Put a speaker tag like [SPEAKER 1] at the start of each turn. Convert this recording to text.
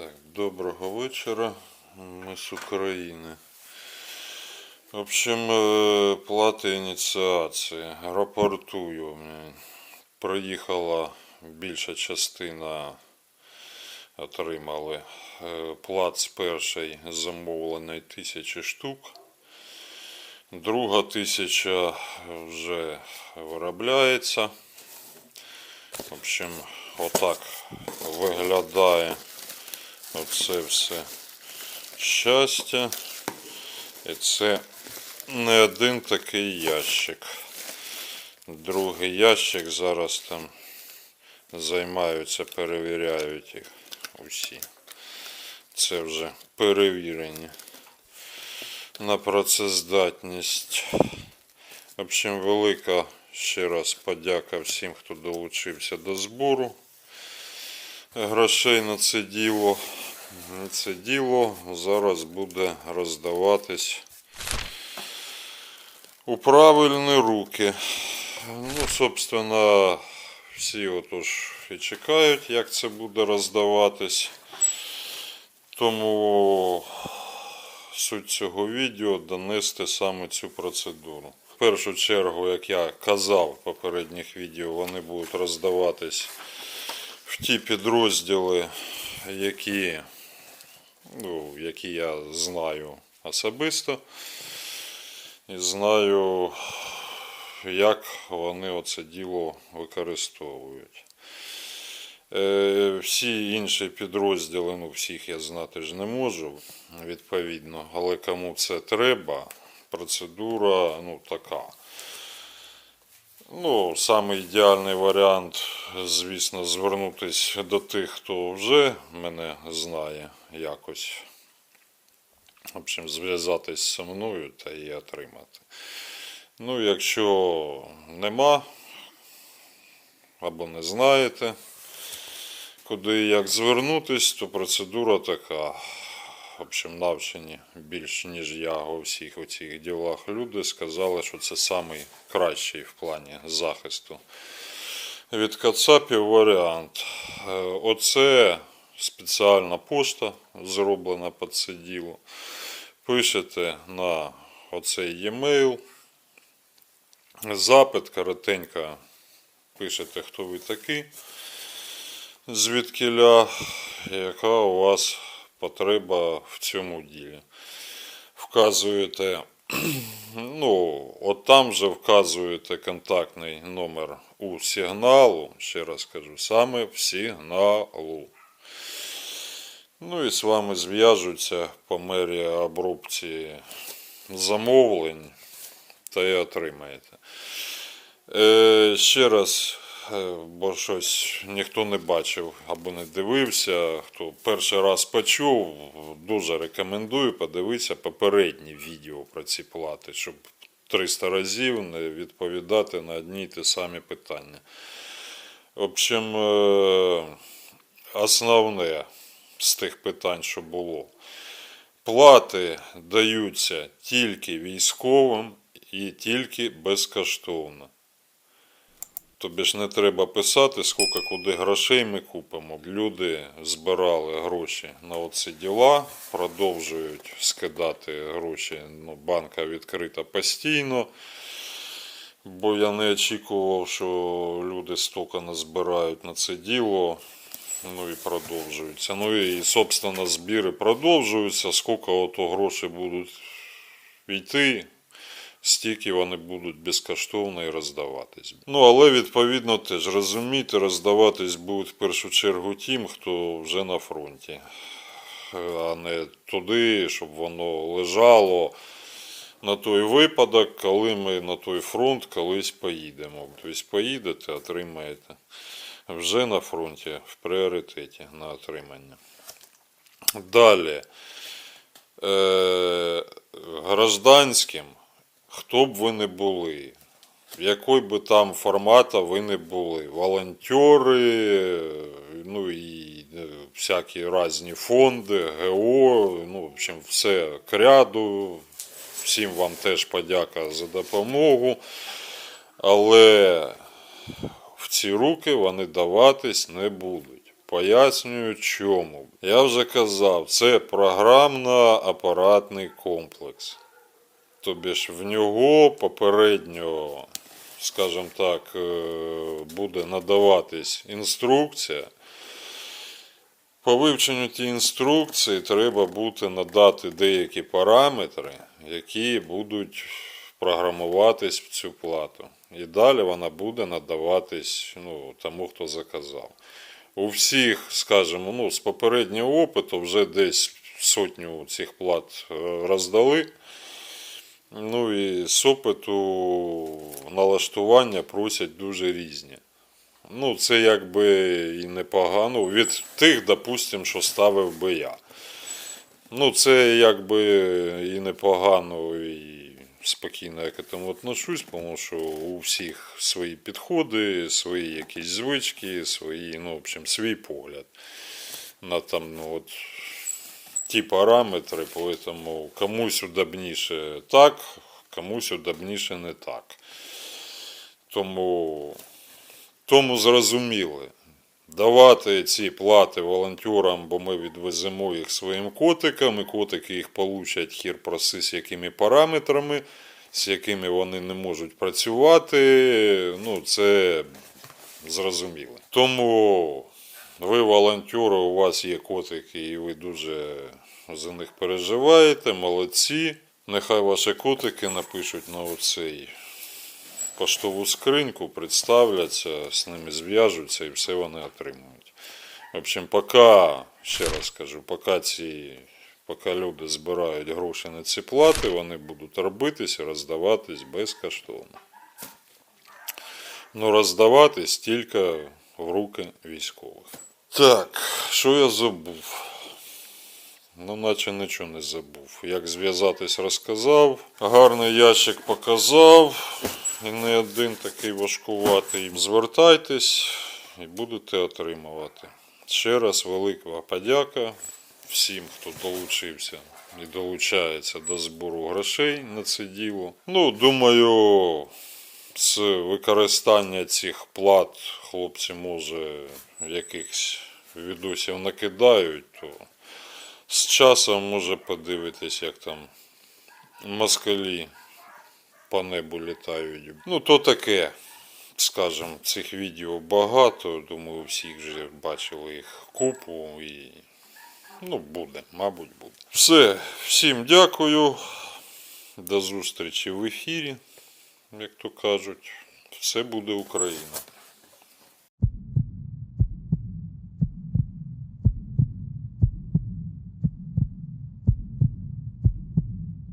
[SPEAKER 1] Так, доброго вечора. Ми з України. В общем, е, плати ініціації. Рапортую. Приїхала більша частина, отримали. Е, Плац перший замовлений тисячі штук. Друга тисяча вже виробляється. В общем, отак виглядає оце все щастя. І це не один такий ящик. Другий ящик зараз там займаються, перевіряють їх усі. Це вже перевірені на працездатність. В общем, велика ще раз подяка всім, хто долучився до збору грошей на це діло. Це діло зараз буде роздаватись у правильні руки. Ну, собственно, всі отож і чекають, як це буде роздаватись. Тому суть цього відео донести саме цю процедуру. В першу чергу, як я казав в попередніх відео, вони будуть роздаватись в ті підрозділи, які, ну, які я знаю особисто. І знаю, як вони оце діло використовують. Е, всі інші підрозділи, ну всіх я знати ж не можу, відповідно, але кому це треба, процедура ну, така. Ну, саме ідеальний варіант, звісно, звернутися до тих, хто вже мене знає якось. В зв'язатись зі мною та її отримати. Ну, якщо нема або не знаєте, куди і як звернутись, то процедура така. В общем, навчені більш ніж я у всіх у ділах люди сказали, що це самий кращий в плані захисту від кацапів варіант. Е, Оце спеціальна пошта зроблена під це діло. Пишете на оцей e-mail. Запит коротенько пишете, хто ви такий, звідкиля, яка у вас потреба в цьому ділі. Вказуєте, ну, от там же вказуєте контактний номер у сигналу, ще раз кажу, саме в сигналу. Ну і з вами зв'яжуться по мері обробці замовлень та і отримаєте. Е, ще раз, бо щось ніхто не бачив або не дивився. Хто перший раз почув, дуже рекомендую подивитися попередні відео про ці плати, щоб 300 разів не відповідати на одні й ті самі питання. В общем, е, основне з тих питань, що було. Плати даються тільки військовим і тільки безкоштовно. Тобі ж не треба писати, скільки куди грошей ми купимо. Люди збирали гроші на оці діла, продовжують скидати гроші. Ну, банка відкрита постійно. Бо я не очікував, що люди стільки назбирають на це діло. Ну і продовжуються. Ну і, собственно, збіри продовжуються. Скільки ото грошей будуть йти, стільки вони будуть безкоштовно і роздаватись. Ну, але відповідно теж розумієте, роздаватись будуть в першу чергу тим, хто вже на фронті, а не туди, щоб воно лежало. На той випадок, коли ми на той фронт колись поїдемо. Тобто поїдете, отримаєте вже на фронті в пріоритеті на отримання. Далі. Е, гражданським, хто б ви не були, в який би там формата ви не були, волонтери, ну і е, всякі різні фонди, ГО, ну, в общем, все к ряду. Всім вам теж подяка за допомогу. Але в ці руки вони даватись не будуть. Пояснюю чому. Я вже казав, це програмно-апаратний комплекс. Тобі ж в нього попередньо, скажімо так, е, буде надаватись інструкція. По вивченню тієї інструкції треба буде надати деякі параметри, які будуть програмуватись в цю плату. І далі вона буде надаватись ну, тому, хто заказав. У всіх, скажімо, ну, з попереднього опиту вже десь сотню цих плат е, роздали. Ну і з опиту налаштування просять дуже різні. Ну, це якби і непогано. Від тих, допустим, що ставив би я. Ну, це якби і непогано, і спокійно я к этому отношусь, тому що у всіх свої підходи, свої якісь звички, свої, ну, в общем, свій погляд на там, ну, от, ті параметри, поэтому комусь удобніше так, комусь удобніше не так. Тому, тому зрозуміли. Давати ці плати волонтерам, бо ми відвеземо їх своїм котикам, і котики їх получать хір проси з якими параметрами, з якими вони не можуть працювати. Ну, це зрозуміло. Тому ви волонтери, у вас є котики, і ви дуже за них переживаєте, молодці. Нехай ваші котики напишуть на оцей поштову скриньку, представляться, з ними зв'яжуться і все вони отримують. В общем, поки, ще раз скажу, поки ці. Поки люди збирають гроші на ці плати, вони будуть робитись і роздаватись безкоштовно. Ну, роздаватись тільки в руки військових. Так, що я забув? Ну, наче нічого не забув. Як зв'язатись, розказав. Гарний ящик показав. І не один такий важкуватий. Звертайтесь і будете отримувати. Ще раз велика подяка всім, хто долучився і долучається до збору грошей на це діло. Ну, думаю, з використання цих плат хлопці, може, якихось відосів накидають, то з часом може подивитись, як там москалі по небу літають. Ну, то таке. Скажем, цих відео багато, думаю, всіх вже бачили їх купу і ну, буде, мабуть, буде. Все, всім дякую. До зустрічі в ефірі, як то кажуть. Все буде Україна.